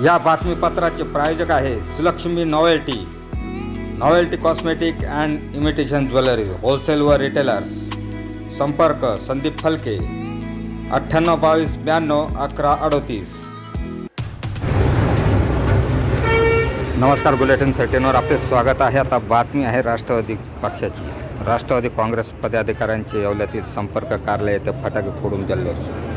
या बातमीपत्राचे प्रायोजक आहे Sulakshmi novelty. Novelty cosmetic and imitation jewellery wholesale व रिटेलर्स. संपर्क संदीप फलके. अठ्ठ्याण्णव बावीस ब्याण्णव अकरा अडोतीस. नमस्कार बुलेटिन थर्टीनवर आपले स्वागत आहे. आता बातमी आहे राष्ट्रवादी पक्षाची. राष्ट्रवादी काँग्रेस पदाधिकाऱ्यांचे येवल्यातील संपर्क कार्यालय येथे फटाके फोडून जल्लोष.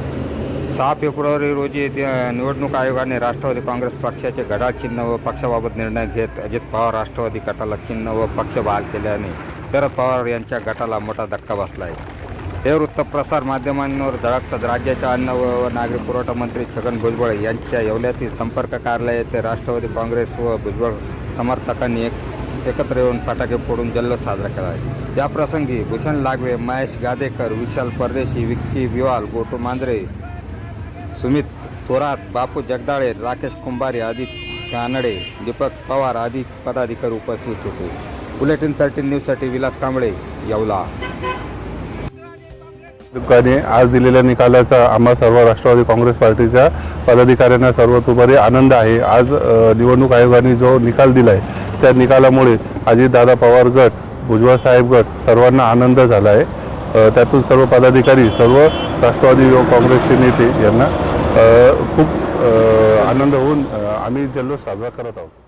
सहा फेब्रुवारी रोजी निवडणूक आयोगाने राष्ट्रवादी काँग्रेस पक्षाचे घड्याळ चिन्ह व पक्षाबाबत निर्णय घेत अजित पवार राष्ट्रवादी गटाला चिन्ह व पक्ष बहाल केल्याने शरद पवार यांच्या गटाला मोठा धक्का बसला आहे हे वृत्त प्रसार माध्यमांवर झळकतात राज्याच्या अन्न व नागरी पुरवठा मंत्री छगन भुजबळ यांच्या येवल्यातील संपर्क कार्यालय येथे राष्ट्रवादी काँग्रेस व भुजबळ समर्थकांनी एक एकत्र येऊन फटाके फोडून जल्लोष साजरा केला आहे. याप्रसंगी भूषण लागवे महेश गादेकर विशाल परदेशी विक्की विवाल गोटू मांजरे सुमित थोरात बापू जगदाळे राकेश कुंभारे आदी कानडे दीपक पवार आदी पदाधिकारी उपस्थित होते. बुलेटिन थर्टीन न्यूजसाठी विलास कांबळे येवला. आयोगाने आज दिलेल्या निकालाचा आम्हा सर्व राष्ट्रवादी काँग्रेस पार्टीच्या पदाधिकाऱ्यांना सर्वतोपरी आनंद आहे. आज निवडणूक आयोगाने जो निकाल दिला आहे त्या निकालामुळे अजितदादा पवार गट भुजबळ साहेब गट सर्वांना आनंद झाला आहे त्यातून सर्व पदाधिकारी सर्व राष्ट्रवादी काँग्रेसचे नेते यांना खूप आनंद होऊन आम्ही जल्लोष साजरा करत आहोत.